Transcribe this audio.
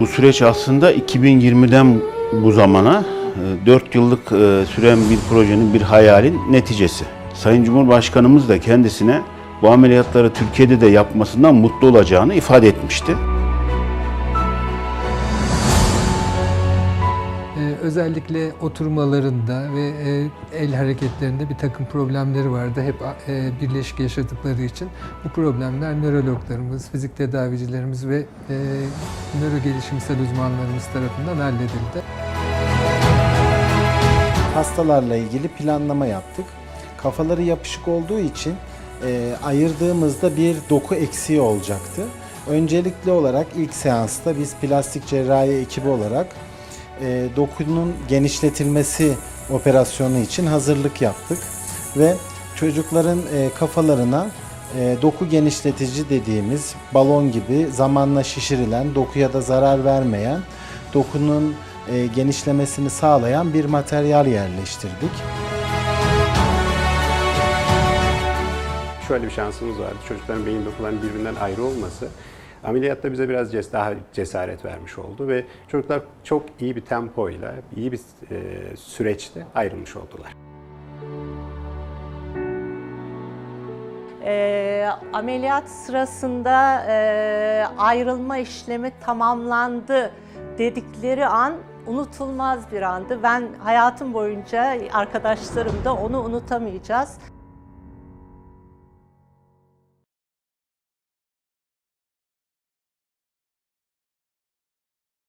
Bu süreç aslında 2020'den bu zamana 4 yıllık e, süren bir projenin, bir hayalin neticesi. Sayın Cumhurbaşkanımız da kendisine bu ameliyatları Türkiye'de de yapmasından mutlu olacağını ifade etmişti. Özellikle oturmalarında ve e, el hareketlerinde bir takım problemleri vardı. Hep e, birleşik yaşadıkları için bu problemler nörologlarımız, fizik tedavicilerimiz ve e, nöro gelişimsel uzmanlarımız tarafından halledildi. hastalarla ilgili planlama yaptık. Kafaları yapışık olduğu için ayırdığımızda bir doku eksiği olacaktı. Öncelikli olarak ilk seansta biz plastik cerrahi ekibi olarak e, dokunun genişletilmesi operasyonu için hazırlık yaptık ve çocukların e, kafalarına e, doku genişletici dediğimiz balon gibi zamanla şişirilen, dokuya da zarar vermeyen, dokunun e, genişlemesini sağlayan bir materyal yerleştirdik. Şöyle bir şansımız vardı. Çocukların beyin dokularının birbirinden ayrı olması ameliyatta bize biraz daha cesaret vermiş oldu ve çocuklar çok iyi bir tempoyla, iyi bir e, süreçte ayrılmış oldular. E, ameliyat sırasında e, ayrılma işlemi tamamlandı dedikleri an unutulmaz bir andı. Ben hayatım boyunca arkadaşlarım da onu unutamayacağız.